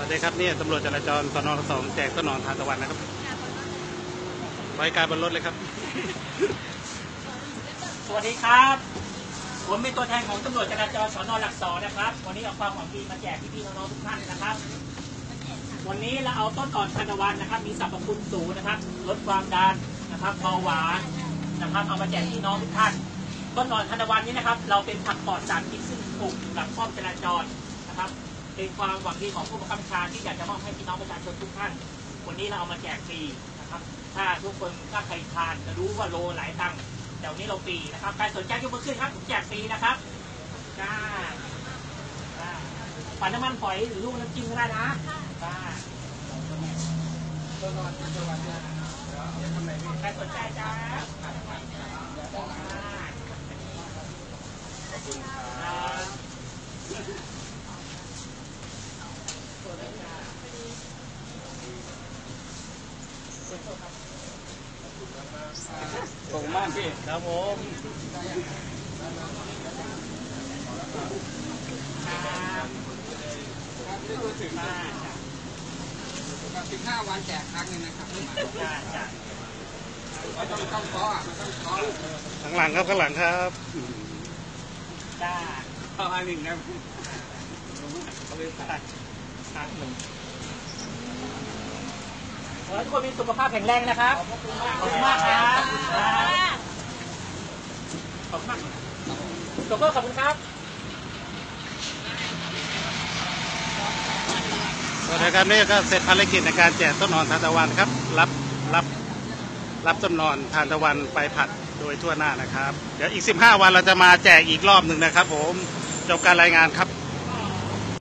วัสดีครับเนี่ยตำรวจจราจรสนสองแจกต้นนอนทานตะวันนะครับบริการบนรถเลยครับ สวัสดีครับ ผมเป็นตัวแทนของตำรวจจราจรสอนอหลักสองนะครับ วันนี้เอาความหวังดีมาแจกพี่ๆน้องๆทุกท่านนะครับ วันนี้เราเอาต้นอ่อนทานตะวันนะครับ มีสรรพคุณสูงนะครับ ลดความดันนะครับเบาหวานนะครับ เอามาแจกพี่น้องทุกท่าน ต้นอ่อนทานตะวันนี้นะครับ เราเป็นผักปลอดสารพิษซึ่งปลูกหลังป้อมจราจรนะครับ เป็นความหวังดีของผู้บังคับบัญชาที่อยากจะมอบให้พี่น้องประชาชนทุกท่าน วันนี้เราเอามาแจกฟรีนะครับ ถ้าทุกคนถ้าใครทานจะรู้ว่าโลหลายตังค์แต่วันนี้เราฟรีนะครับ ใครสนใจยกมือขึ้นครับผมแจกฟรีนะครับจ้าจ้าปั่นน้ำมันฝอยหรือลูกน้ำจิ้มก็ได้นะจ้าใครสนใจจ้าขอบคุณครับ ขอบคุณมากพี่ครับผมสิบห้าวันแจกครั้งนึงนะครับจ้าจ้ามันต้องต้องคาะอะมันต้องคาะข้างหลังครับข้างหลังครับจ้าเข้าอันหนึ่งนะเขาเลยตัดตัดหนึ่ง ขอให้ทุกคนมีสุขภาพแข็งแรงนะครับ ขอบคุณมากครับขอบคุณมากโชเฟอร์ขอบคุณครับสวัสดีครับนี่ก็เสร็จภารกิจในการแจกต้นนอนทานตะวันครับ รับรับรับต้นนอนทานตะวันไปผัดโดยทั่วหน้านะครับ เดี๋ยวอีก 15 วันเราจะมาแจกอีกรอบหนึ่งนะครับ ผมจบการรายงานครับ